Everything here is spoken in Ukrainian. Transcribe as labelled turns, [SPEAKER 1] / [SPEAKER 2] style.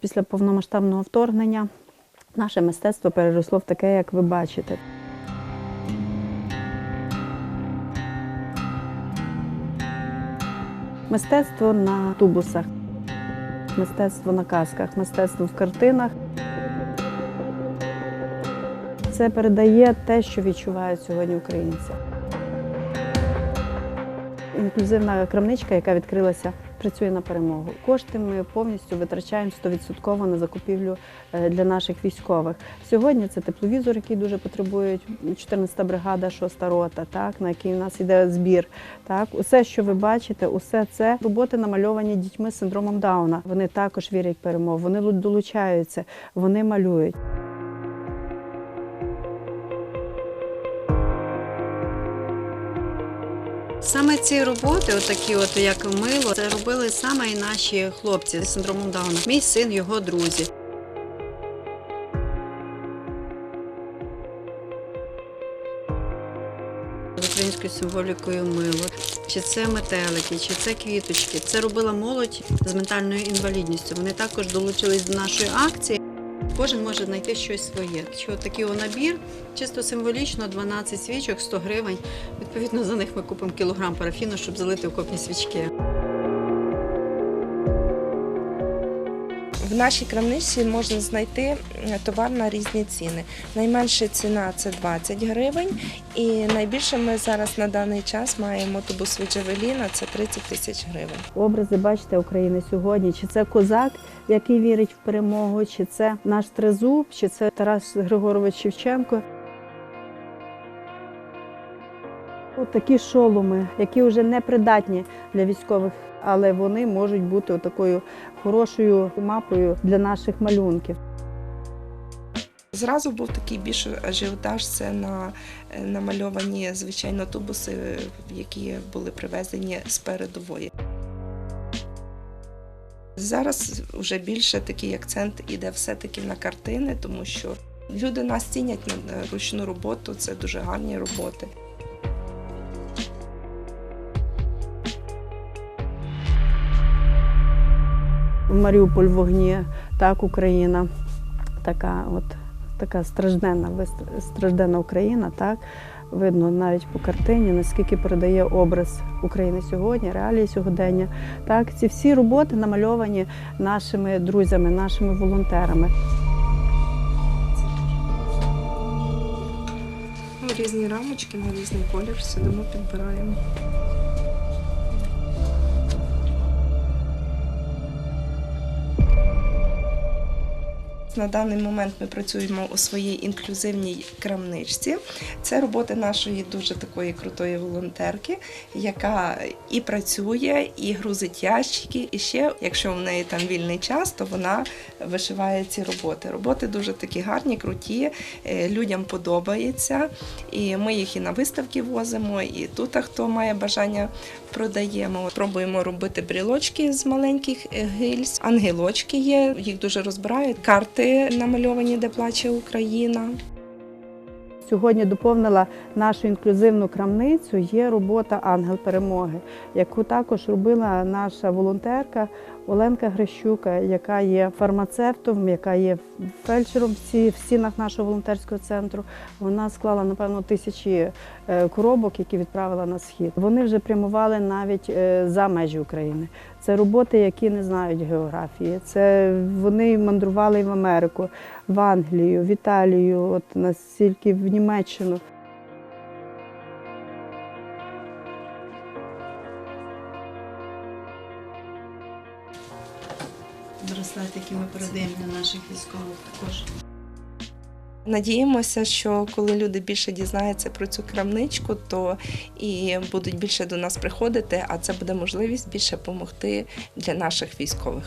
[SPEAKER 1] Після повномасштабного вторгнення наше мистецтво переросло в таке, як ви бачите. Мистецтво на тубусах, мистецтво на касках, мистецтво в картинах. Це передає те, що відчувають сьогодні українці. Інклюзивна крамничка, яка відкрилася, працює на перемогу. Кошти ми повністю витрачаємо 100% на закупівлю е, для наших військових. Сьогодні це тепловізор, який дуже потребують 14-та бригада, 6-та рота, так на який у нас йде збір. Так, усе, що ви бачите, усе це роботи намальовані дітьми з синдромом Дауна. Вони також вірять в перемогу, вони долучаються, вони малюють. Саме ці роботи, отакі, от як мило, це робили саме і наші хлопці з синдромом Дауна. Мій син, його друзі. З Українською символікою мило, чи це метелики, чи це квіточки. Це робила молодь з ментальною інвалідністю. Вони також долучились до нашої акції. Кожен може знайти щось своє. Що такий набір, чисто символічно, 12 свічок, 100 гривень. Відповідно, за них ми купимо кілограм парафіну, щоб залити окопні свічки.
[SPEAKER 2] В нашій крамничці можна знайти товар на різні ціни. Найменша ціна це 20 гривень, і найбільше ми зараз на даний час маємо тубус від Джавеліна, це 30 тисяч гривень.
[SPEAKER 1] Образи, бачите, України сьогодні. Чи це козак, який вірить в перемогу, чи це наш трезуб, чи це Тарас Григорович Шевченко. От такі шоломи, які вже не придатні для військових, але вони можуть бути такою хорошою мапою для наших малюнків.
[SPEAKER 2] Зразу був такий більш ажіотаж, це на е, намальовані звичайно тубуси, які були привезені з передової. Зараз вже більше такий акцент іде все-таки на картини, тому що люди нас цінять на ручну роботу, це дуже гарні роботи.
[SPEAKER 1] Маріуполь в вогні, так Україна, така от така стражденна, стражденна Україна, так видно навіть по картині, наскільки передає образ України сьогодні, реалії сьогодення. Так, ці всі роботи намальовані нашими друзями, нашими волонтерами.
[SPEAKER 2] Різні рамочки на різний колір сидимо, підбираємо. На даний момент ми працюємо у своїй інклюзивній крамничці. Це роботи нашої дуже такої крутої волонтерки, яка і працює, і грузить ящики. І ще, якщо в неї там вільний час, то вона вишиває ці роботи. Роботи дуже такі гарні, круті, е, людям подобається. І ми їх і на виставки возимо, і тут, хто має бажання, продаємо. Пробуємо робити брілочки з маленьких е, гильз. Ангелочки є, їх дуже розбирають. Карти намальовані, де плаче Україна.
[SPEAKER 1] Сьогодні доповнила нашу інклюзивну крамницю є робота Ангел перемоги, яку також робила наша волонтерка Оленка Грищука, яка є фармацевтом, яка є фельдшером в стінах нашого волонтерського центру. Вона склала напевно тисячі е, коробок, які відправила на схід. Вони вже прямували навіть е, за межі України. Це роботи, які не знають географії. Це вони мандрували в Америку, в Англію, в Італію, от настільки в Німеччину. Браслет, який ми передаємо для наших військових також.
[SPEAKER 2] Надіємося, що коли люди більше дізнаються про цю крамничку, то і будуть більше до нас приходити, а це буде можливість більше допомогти для наших військових.